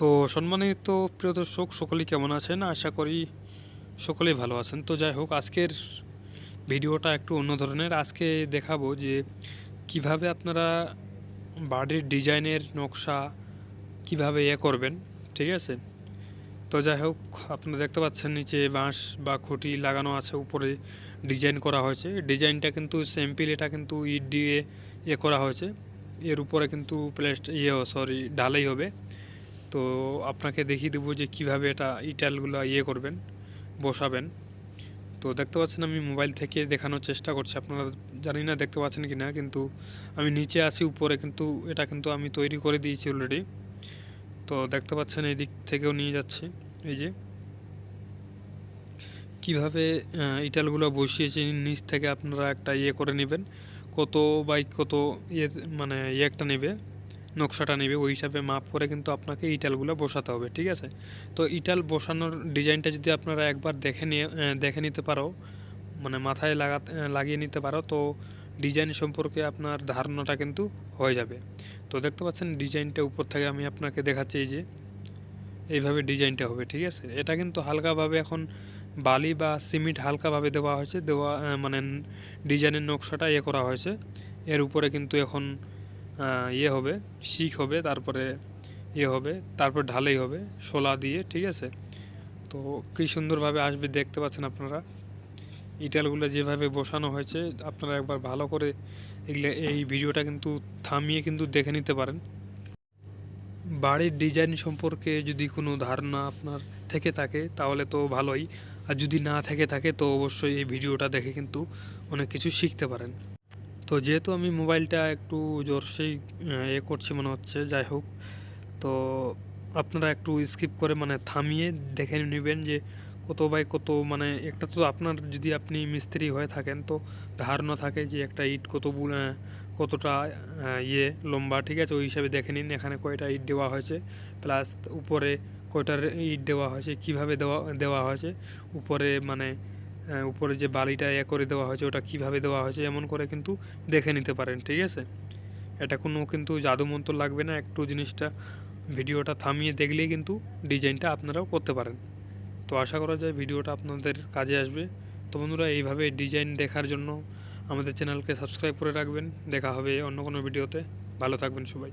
তো সম্মানিত প্রিয় দর্শক, সকলেই কেমন আছেন? আশা করি সকলেই ভালো আছেন। তো যাই হোক, আজকের ভিডিওটা একটু অন্য ধরনের। আজকে দেখাবো যে কীভাবে আপনারা বাড়ির ডিজাইনের নকশা কীভাবে ইয়ে করবেন, ঠিক আছে? তো যাই হোক, আপনারা দেখতে পাচ্ছেন নিচে বাঁশ বা খুঁটি লাগানো আছে, উপরে ডিজাইন করা হয়েছে। ডিজাইনটা কিন্তু স্যাম্পিল এটা কিন্তু ইট দিয়ে ইয়ে করা হয়েছে। এর উপরে কিন্তু প্লেস্ট ইয়ে সরি, ঢালাই হবে। তো আপনাকে দেখিয়ে দেবো যে কীভাবে এটা ইটালগুলো ইয়ে করবেন, বসাবেন। তো দেখতে পাচ্ছেন আমি মোবাইল থেকে দেখানোর চেষ্টা করছি। আপনারা জানি না দেখতে পাচ্ছেন কি না কিন্তু আমি নিচে আসি উপরে কিন্তু এটা কিন্তু আমি তৈরি করে দিয়েছি অলরেডি তো দেখতে পাচ্ছেন এই দিক থেকেও নিয়ে যাচ্ছে, এই যে। কীভাবে ইটালগুলো বসিয়েছি, নিচ থেকে আপনারা একটা ইয়ে করে নেবেন। কত বাই কত ইয়ে মানে ইয়ে একটা নেবে। নকশাটা নেবে, ওই হিসাবে মাপ করে কিন্তু আপনাকে ইটালগুলো বসাতে হবে, ঠিক আছে? তো ইটাল বসানোর ডিজাইনটা যদি আপনারা একবার দেখে নিয়ে দেখে নিতে পারো মানে মাথায় লাগাতে লাগিয়ে নিতে পারো, তো ডিজাইন সম্পর্কে আপনার ধারণাটা কিন্তু হয়ে যাবে। তো দেখতে পাচ্ছেন ডিজাইনটা উপর থেকে আমি আপনাকে দেখাচ্ছি এই যে, এইভাবে ডিজাইনটা হবে, ঠিক আছে? এটা কিন্তু হালকাভাবে এখন বালি বা সিমেন্ট হালকাভাবে দেওয়া হয়েছে, দেওয়া মানে ডিজাইনের নকশাটা ইয়ে করা হয়েছে। এর উপরে কিন্তু এখন ইয়ে হবে, শিখ হবে, তারপরে ইয়ে হবে, তারপর ঢালাই হবে, শোলা দিয়ে, ঠিক আছে? তো কী সুন্দরভাবে আসবে দেখতে পাচ্ছেন আপনারা। ইটালগুলো যেভাবে বসানো হয়েছে, আপনারা একবার ভালো করে এগুলো, এই ভিডিওটা কিন্তু থামিয়ে কিন্তু দেখে নিতে পারেন। বাড়ির ডিজাইন সম্পর্কে যদি কোনো ধারণা আপনার থেকে থাকে, তাহলে তো ভালোই। আর যদি না থেকে থাকে, তো অবশ্যই এই ভিডিওটা দেখে কিন্তু অনেক কিছু শিখতে পারেন। তো যেহেতু আমি মোবাইলটা একটু জোরসেই এ করছি মনে হচ্ছে, যাই হোক। তো আপনারা একটু স্কিপ করে মানে থামিয়ে দেখে নেবেন যে কত বাই কত মানে একটা তো আপনার যদি আপনি মিস্ত্রি হয়ে থাকেন, তো ধারণা থাকে যে একটা ইট কত কতটা ইয়ে লম্বা, ঠিক আছে? ওই হিসাবে দেখে নিন এখানে কয়টা ইট দেওয়া হয়েছে। প্লাস উপরে কয়টার ইট দেওয়া হয়েছে, কীভাবে দেওয়া দেওয়া হয়েছে। উপরে মানে উপরে যে বালিটা এ করে দেওয়া হয়েছে, ওটা কীভাবে দেওয়া হয়েছে এমন করে কিন্তু দেখে নিতে পারেন, ঠিক আছে? এটা কোনো কিন্তু জাদুমন্ত্র লাগবে না, একটু জিনিসটা ভিডিওটা থামিয়ে দেখলেই কিন্তু ডিজাইনটা আপনারাও করতে পারেন। তো আশা করা যায় ভিডিওটা আপনাদের কাজে আসবে। তো বন্ধুরা, এইভাবে ডিজাইন দেখার জন্য আমাদের চ্যানেলকে সাবস্ক্রাইব করে রাখবেন। দেখা হবে অন্য কোনো ভিডিওতে। ভালো থাকবেন সবাই।